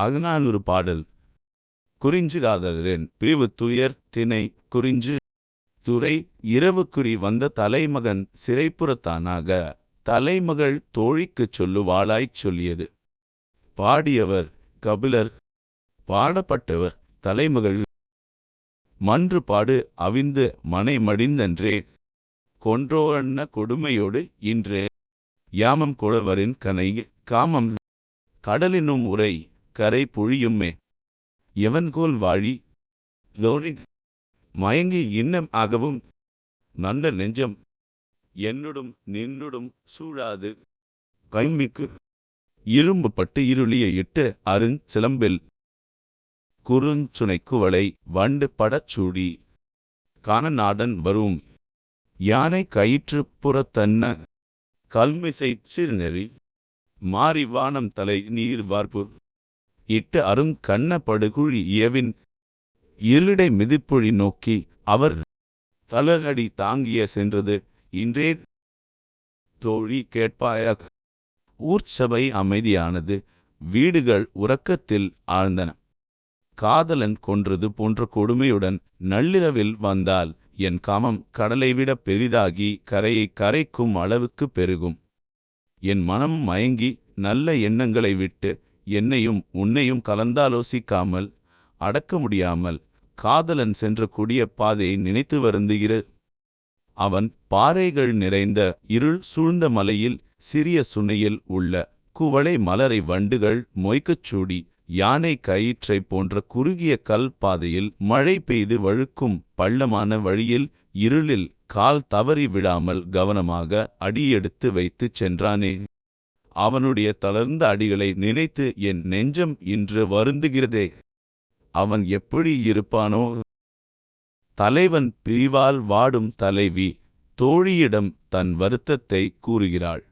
அகநானூறு பாடல். குறிஞ்சு காதலரேன் பிரிவு துயர் தினை குறிஞ்சு. துறை இரவுக்குறி வந்த தலைமகன் சிறைப்புறத்தானாக தலைமகள் தோழிக்குச் சொல்லுவாளாய்ச் சொல்லியது. பாடியவர் கபிலர். பாடப்பட்டவர் தலைமகள். மன்று பாடு அவிந்து மனை மடிந்தன்றே. கொன்றோ அண்ண கொடுமையோடு இன்றே. யாமம் குழவரின் கனை காமம். கடலினும் உரை கரை பொழியுமே எவன்கோல் வாழி? லோரி மயங்கி இன்னம் ஆகவும் நல்ல நெஞ்சம் என்னுடும் நின்னுடும் சூழாது. கைமிக்கு இரும்பு பட்டு இருளிய இட்டு அருஞ் சிலம்பில். குறுஞ்சுனை குவளை வண்டு படச்சூடி காணநாடன் வரும். யானை கயிற்று புறத்தன்ன கல்மிசை சிறுநெறி மாறி வானம் தலை நீர் வார்ப்பு இட்டு அருங் கண்ண படுகுழி இயவின் இருளடை மிதிப்புழி நோக்கி அவர் தளரடி தாங்கிய சென்றது. இன்றே தோழி கேட்பாயாக. ஊர்ச்சபை அமைதியானது. வீடுகள் உறக்கத்தில் ஆழ்ந்தன. காதலன் கொன்றது போன்ற கொடுமையுடன் நள்ளிரவில் வந்தால் என் காமம் கடலைவிட பெரிதாகி கரையை கரைக்கும் அளவுக்கு பெருகும். என் மனம் மயங்கி நல்ல எண்ணங்களை விட்டு என்னையும் உன்னையும் கலந்தாலோசிக்காமல் அடக்க முடியாமல் காதலன் சென்ற கூடிய பாதையை நினைத்து வருந்துகிற அவன் பாறைகள் நிறைந்த இருள் சூழ்ந்த மலையில் சிறிய சுனையில் உள்ள குவளை மலரை வண்டுகள் மொய்க்கச் சூடி யானை கயிற்றை போன்ற குறுகிய கல் பாதையில் மழை பெய்து வழுக்கும் பள்ளமான வழியில் இருளில் கால் தவறி விடாமல் கவனமாக அடியெடுத்து வைத்துச் சென்றானே. அவனுடைய தளர்ந்த அடிகளை நினைத்து என் நெஞ்சம் இன்று வருந்துகிறதே. அவன் எப்படி இருப்பானோ? தலைவன் பிரிவால் வாடும் தலைவி தோழியிடம் தன் வருத்தத்தை கூறுகிறாள்.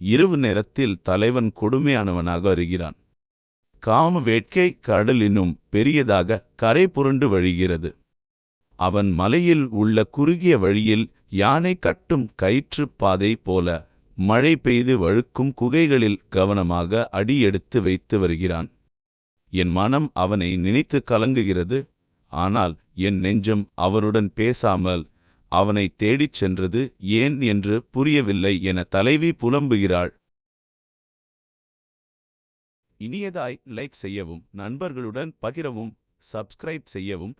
இரவு நேரத்தில் தலைவன் கொடுமையானவனாக வருகிறான். காம வேட்கை கடலினும் பெரியதாக கரை புரண்டு வழிகிறது. அவன் மலையில் உள்ள குறுகிய வழியில் யானை கட்டும் கயிற்றுப் பாதை போல மழை பெய்து வழுக்கும் குகைகளில் கவனமாக அடி எடுத்து வைத்து வருகிறான். என் மனம் அவனை நினைத்து கலங்குகிறது. ஆனால் என் நெஞ்சம் அவனுடன் பேசாமல் அவனை தேடிச் சென்றது ஏன் என்று புரியவில்லை என தலைவி புலம்புகிறாள். இனியதாய் லைக் செய்யவும் நண்பர்களுடன் பகிரவும் சப்ஸ்கிரைப் செய்யவும்